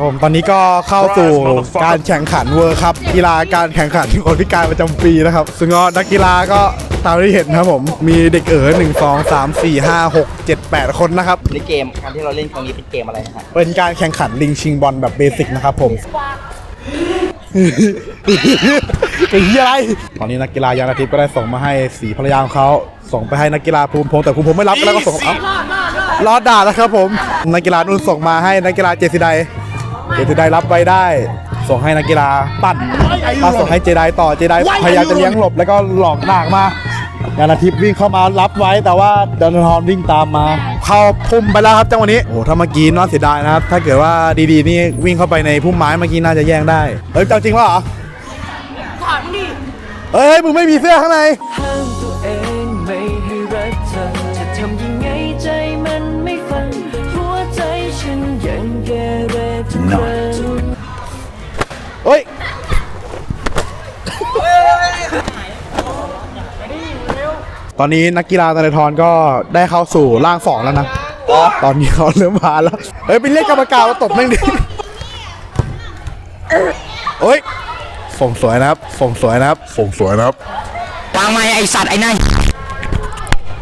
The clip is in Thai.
ผมตอนนี้ก็เข้าสู่การแข่งขันเวิร์ครับกีฬาการแข่งขันคนพิการประจำปีนะครับซึ่งก็นักกีฬาก็ตามที่เห็นนะครับผมมีเด็กเอ๋อหนึ่งสองสามสี่ห้าหกเจ็ดแปดคนนะครับในเกมการที่เราเล่นครั้งนี้เป็นเกมอะไรนะฮะเป็นการแข่งขันลิงชิงบอลแบบเบสิกนะครับผมเป็นที่อะไร ตอนนี้นักกีฬายานอาทิตย์ก็ได้ส่งมาให้สีภรรยาของเขาส่งไปให้นักกีฬาภูมิพงษ์แต่ภูมิพงษ์ไม่รับแล้วก็ส่งเอ้ารอดด่าแล้วครับผมนักกีฬานุ่นส่งมาให้นักกีฬาเจสิได เจสิไดรับไว้ได้ ส่งให้นักกีฬาปั้นปั้นส่งให้เจไดต่อเจไดพยายามจะเลี้ยงหลบแล้วก็หลอกหนักมายานอาทิตย์วิ่งเข้ามารับไว้แต่ว่าดันทอนวิ่งตามมา เข้าพุ่มไปแล้วครับจังหวะนี้โอ้โหถ้าเมื่อกี้น่าเสียดายนะครับ ถ้าเกิดว่าดีๆนี่วิ่งเข้าไปในพุ่มไม้เมื่อกี้น่าจะแย่งได้เฮ้ยเอาจริงวะเหรอถามดิเฮ้ยมึงไม่มีเสื้อข้างในห้ามตัวเองไม่ให้รักเธอจะทำยังไงใจมันไม่ฟังหัวใจฉันยังเก เรทุกครั้งเฮ้ยตอนนี้นักกีฬาธนาธรก็ได้เข้าสู่ร่างสองแล้วนะตอนนี้เขาเริ่มมาแล้ว เฮ้ยไปเรียกกรรมการมาตบแม่งดิเฮ้ยส่งสวยนะครับส่งสวยนะครับส่งสวยนะครับวางไม้ไอสัตว์ไอ้นาย